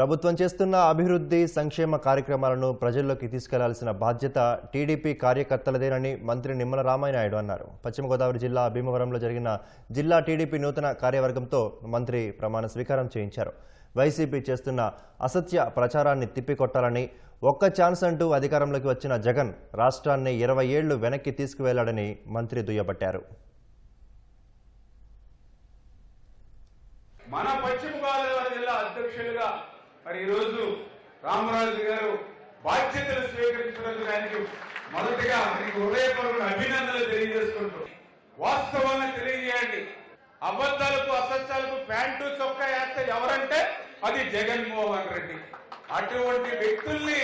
ప్రభుత్వం చేస్తున్న అభివృద్ధి సంక్షేమ కార్యక్రమాలను ప్రజల్లోకి తీసుకెళ్ళాల్సిన బాధ్యత టీడీపీ కార్యకర్తలదేనని మంత్రి నిమ్మల రామాయనాయుడు అన్నారు. పశ్చిమ గోదావరి జిల్లా భీమవరంలో జరిగిన జిల్లా టీడీపీ నూతన కార్యవర్గంతో మంత్రి ప్రమాణ స్వీకారం చేయించారు. వైసీపీ చేస్తున్న అసత్య ప్రచారాన్ని తిప్పికొట్టాలని ఒక్క ఛాన్స్ అంటూ అధికారంలోకి వచ్చిన జగన్ రాష్ట్రాన్ని ఇరవై ఏళ్ళు వెనక్కి తీసుకువెళ్ళాడని మంత్రి దుయ్యబట్టారు. మన పశ్చిమ గోదావరి జిల్లా అధ్యక్షులుగా మరి ఈరోజు రామరాజు గారు బాధ్యతలు స్వీకరించినందుకు ఆయనకు మొదటిగా ఆయనకు హృదయపూర్వక అభినందనలు తెలియజేసుకుంటూ వాస్తవాన్ని తెలియజేయండి. అబద్ధాలకు అసత్యాలకు ప్యాంటు చొక్కా వేస్తే ఎవరంటే అది జగన్మోహన్ రెడ్డి. అటువంటి వ్యక్తుల్ని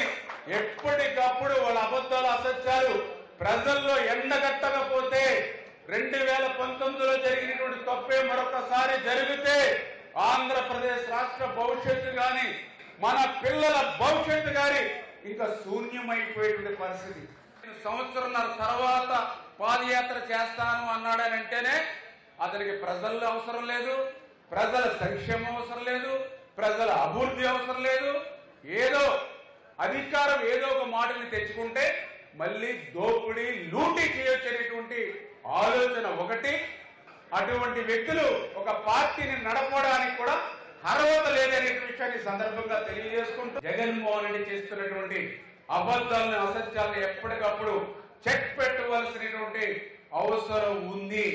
ఎప్పటికప్పుడు వాళ్ళ అబద్ధాలు అసత్యాలు ప్రజల్లో ఎండగట్టకపోతే రెండు వేల పంతొమ్మిదిలో జరిగినటువంటి తప్పే మరొకసారి జరిగితే ఆంధ్రప్రదేశ్ రాష్ట్ర భవిష్యత్తు గాని మన పిల్లల భవిష్యత్తు గాని ఇంకా శూన్యమైపోయేటువంటి పరిస్థితి. సంవత్సరంన్నర తర్వాత పాదయాత్ర చేస్తాను అన్నాడని అంటేనే అతనికి ప్రజల్లో అవసరం లేదు ప్రజల సంక్షేమం అవసరం లేదు ప్రజల అభివృద్ధి అవసరం లేదు. ఏదో అధికారం ఏదో ఒక మాటని తెచ్చుకుంటే మళ్ళీ దోపిడీ లూటీ చేయొచ్చు అనేటువంటి ఆలోచన ఒకటి అటువంటి వ్యక్తులు ఒక పార్టీని నడపడానికి కూడా అర్హత లేదనే విషయాన్ని సందర్భంగా తెలియజేసుకుంటూ జగన్మోహన్ రెడ్డి చేస్తున్నటువంటి అబద్ధాలను అసత్యాలను ఎప్పటికప్పుడు చెక్ పెట్టవలసినటువంటి అవసరం ఉంది.